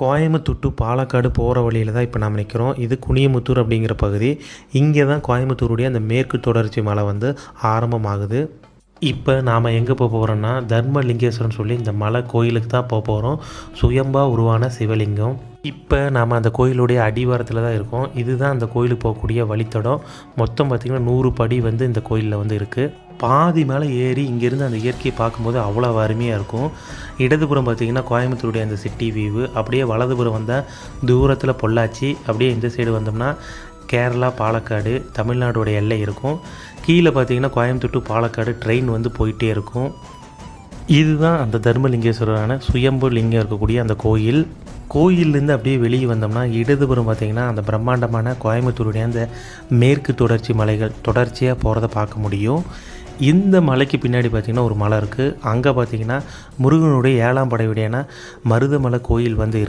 Coimbatore to Palakkad போகிற வழியில் தான் இப்போ நாம் நிற்கிறோம் இது குனியமுத்தூர் அப்படிங்கிற பகுதி. இங்கே தான் கோயம்புத்தூருடைய அந்த மேற்கு தொடர்ச்சி மலை வந்து ஆரம்பமாகுது. இப்போ நாம் எங்கே போக போகிறோன்னா தர்மலிங்கேஸ்வரன் சொல்லி இந்த மலை கோயிலுக்கு தான் போக போகிறோம் சுயம்பா உருவான சிவலிங்கம். இப்போ நாம் அந்த கோயிலுடைய அடிவாரத்தில் தான் இருக்கோம். இதுதான் அந்த கோயிலுக்கு போகக்கூடிய வழித்தடம். மொத்தம் பார்த்திங்கன்னா நூறு படி வந்து இந்த கோயிலில் வந்து இருக்குது பாதி மேலே ஏறி இங்கேருந்து அந்த இயற்கையை பார்க்கும்போது அவ்வளோ அருமையாக இருக்கும். இடதுபுறம் பார்த்திங்கன்னா கோயம்புத்தூருடைய அந்த சிட்டி வியூவு அப்படியே வலதுபுறம் வந்தால் தூரத்தில் பொள்ளாச்சி அப்படியே இந்த சைடு வந்தோம்னா கேரளா பாலக்காடு தமிழ்நாடோட எல்லை இருக்கும். கீழே பார்த்தீங்கன்னா கோயம்புத்தூர் டு பாலக்காடு ட்ரெயின் வந்து போயிட்டே இருக்கும். இதுதான் அந்த தர்மலிங்கேஸ்வரரான சுயம்பு லிங்கம் இருக்கக்கூடிய அந்த கோயில். கோயிலேருந்து அப்படியே வெளியே வந்தோம்னா இடதுபுறம் பார்த்திங்கன்னா அந்த பிரம்மாண்டமான கோயம்புத்தூருடைய அந்த மேற்கு தொடர்ச்சி மலைகள் தொடர்ச்சியாக போகிறத பார்க்க முடியும். இந்த மலைக்கு பின்னாடி பார்த்திங்கன்னா ஒரு மலை இருக்குது அங்கே பார்த்திங்கன்னா முருகனுடைய ஏழாம் படையுடையான மருதமலை கோயில் வந்து இருக்குது